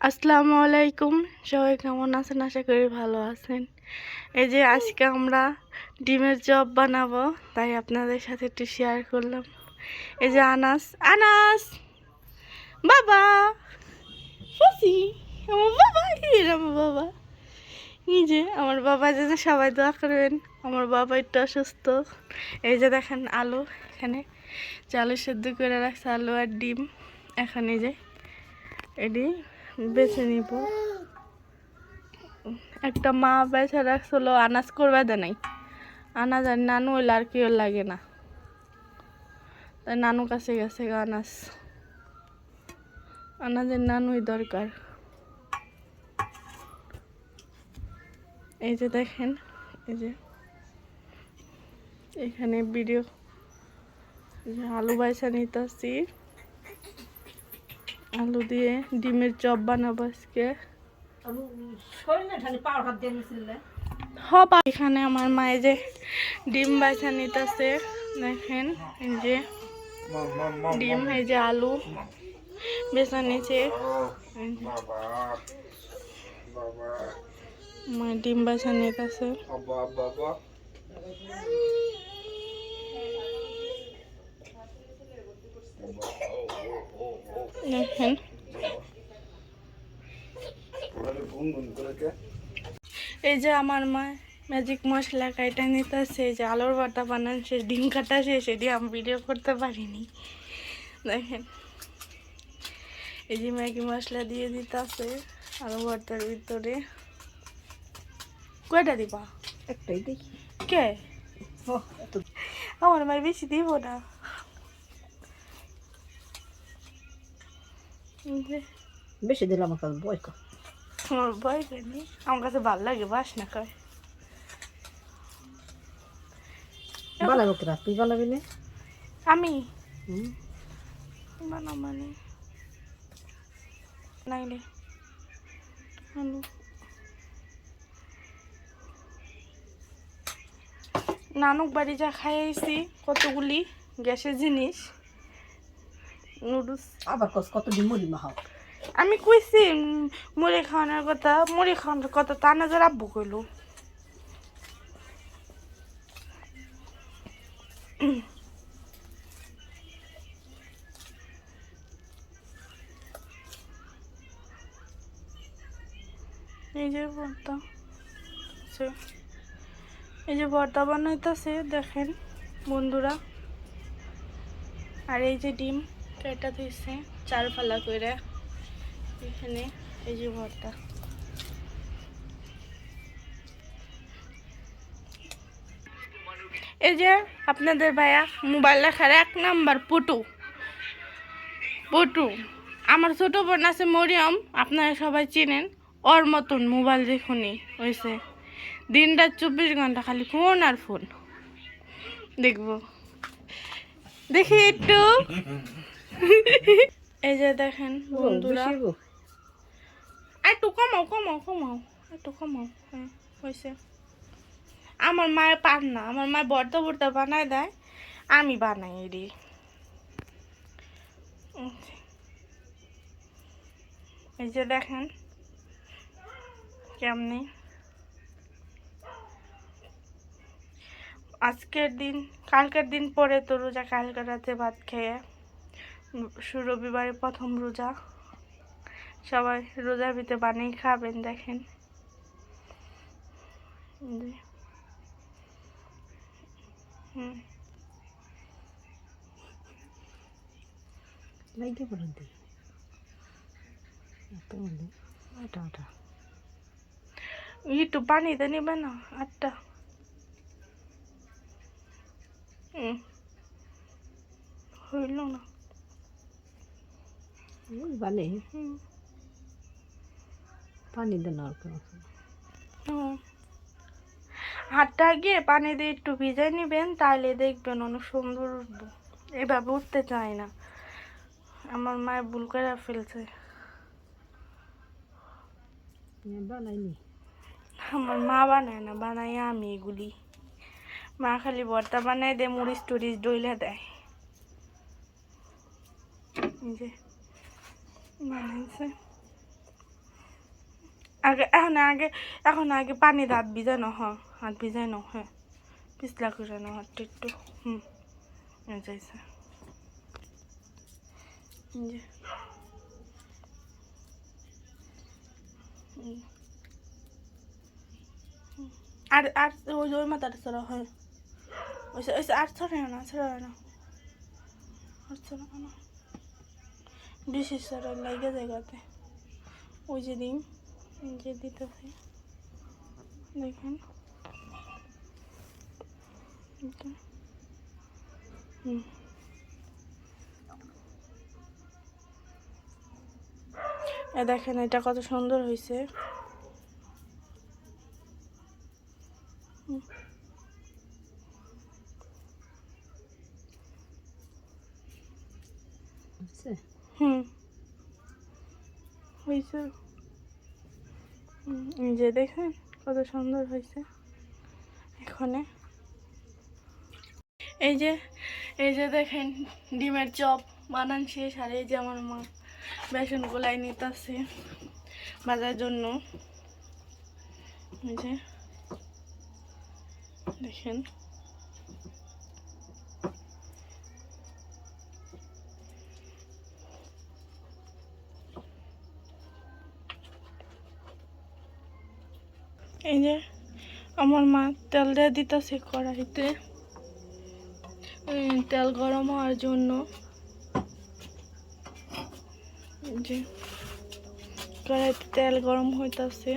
আসসালামু আলাইকুম। সবাই কেমন আছেন? আশা করি ভালো আছেন। এই যে আজকে আমরা ডিমের চপ বানাবো, তাই আপনাদের সাথে একটু শেয়ার করলাম। এই যে আনাস আনাস! বাবা! ফুসি আমার বাবা আমার বাবা। এই যে আমার বাবা যেন সবাই দোয়া করবেন, আমার বাবা একটু অসুস্থ। এই যে দেখেন আলু এখানে। চালু সেদ্ধ করে রাখছে আলু আর ডিম। এখন এই যে এটি বেছে নিব। একটা মা বেছে রাখছিল, আনাজ করবে দে নাই। আনাজ আর নানু হইলে আর কেউ লাগে না। তাই নানু কাছে গেছে আনাজ। আনাজের নানুই দরকার। এই যে দেখেন, এই যে। এখানে ভিডিও আলু বাইসা নিতেছি। আলু দিয়ে ডিমের চপ বানাবো আজকে। হবা এখানে আমার মায়ে যে ডিম বাইসা নিতেছে দেখেন এই যে ডিম এই যে আলু বেসা নিচে মা ডিম বাইসা নিতেছে দেখেন এই যে আমার মা ম্যাজিক মশলা কাইটা নিতেছে এই যে আলুর ভর্তা বানান সে ডিম কাটা শেষ এটি আমি ভিডিও করতে পারিনি। দেখেন। এই যে ম্যাগি মশলা দিয়ে দিতেছে আলু ভর্তার ভিতরে। কয়টা দিবা? একটাই দেখি। কে? ও আমার মায়ের বেশি দিব না। বেশি দিলে আমার কাছে বয় কর। আমার ভয় করেনি আমার কাছে ভালো লাগে বাস না কয়। বানাবো কিরা তুই বানাবি না? আমি? হুম। বানা মানে? নাইলে আলু নানুক বাড়ি যা খাইছি কতগুলি গ্যাসের জিনিস। নুডলস। আবার কস কত দিন মরি মাহাও আমি কইছি মুড়ি খাওয়ানোর কথা মুড়ি খাওয়ানোর কথা তা না যারা আব্বু কইলো। এই যে ভর্তা। এই যে ভর্তা বানাইতেছে দেখেন বন্ধুরা। আর এই যে ডিম। কেটা দিয়েছে চার ফালা করে। এখানে এই যে ভর্তা। এই যে আপনাদের ভাইয়া মোবাইল রাখার এক নাম্বার পুটু। পুটু, আমার ছোট বোন আছে মরিয়ম, আপনারা সবাই চিনেন, ওর মতন মোবাইল দেখুনি হয়েছে। দিনটা চব্বিশ ঘণ্টা খালি ফোন আর ফোন। দেখব। দেখি একটু। এই যে দেখেন বন্ধুরা। একটু কমাও কমাও কমাও একটু কমাও। হ্যাঁ হয়েছে আমার মায়ের পার না আমার মায়ের বর্তা বর্তা বানায় দেয় আমি বানাই এটি এই যে দেখেন কেমনি। আজকের দিন কালকের দিন পরে তো রোজা কালকে রাতে ভাত খেয়ে রবিবারে প্রথম রোজা। সবাই রোজার ভিতরে বানিয়ে খাবেন দেখেন। লাইটে দি ওটা ওটা একটু পানিতে নেবে না আটটা। হুম। হইল না। হুম পানি দেন আর। হাতটা গিয়ে পানি দিয়ে একটু ভিজাই নেবেন তাহলে দেখবেন অনেক সুন্দর উঠবো এভাবে উঠতে চায় না। আমার মায়ের ভুল করে ফেলছে। বানাইনি আমার মা বানায় না বানাই আমি এগুলি। মা খালি ভর্তা বানায় দেয় মরিচ টরিচ ডইলে দেয়। যে। বানাইছে আগে, এখন আগে এখন আগে পানি হাত ভিজানো হ, হাত ভিজানো হ্যাঁ পিছলা করে নাও হাতটা একটু, হুম যাইছে। আর আর ওই ওই মাথাটা ছড়া হয়। ওই আর ছড়ায় না ছড়ায় না। আর ছড়ায় না। বেশি ছড়ায় লাগে জায়গাতে ওই যে দিন যে দিতেছে দেখেন হুম। দেখেন এটা কত সুন্দর হয়েছে বুঝছে হুম। হয়েছে। যে দেখেন কত সুন্দর হয়েছে এখানে। এই যে এই যে দেখেন ডিমের চপ বানান শেষ, আর এই যে আমার মা বেসন গোলাই নিতেছে বাজার জন্য। এই যে দেখেন। এই যে, আমার মা তেল দিয়ে দিতেছে কড়াইতে। তেল গরম হওয়ার জন্য। যে, কড়াইতে তেল গরম হইতাছে।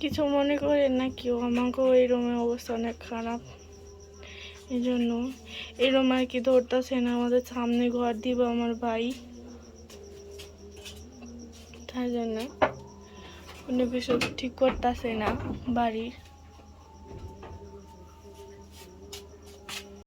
কিছু মনে করেন না কেউ আমাকেও এই রুমের অবস্থা অনেক খারাপ। এই জন্য, এই রুম আর কি ধরতেছে না, আমাদের সামনে ঘর দিব আমার ভাই। তাই জন্য কোনো কিছু ঠিক করতেছে না বাড়ির।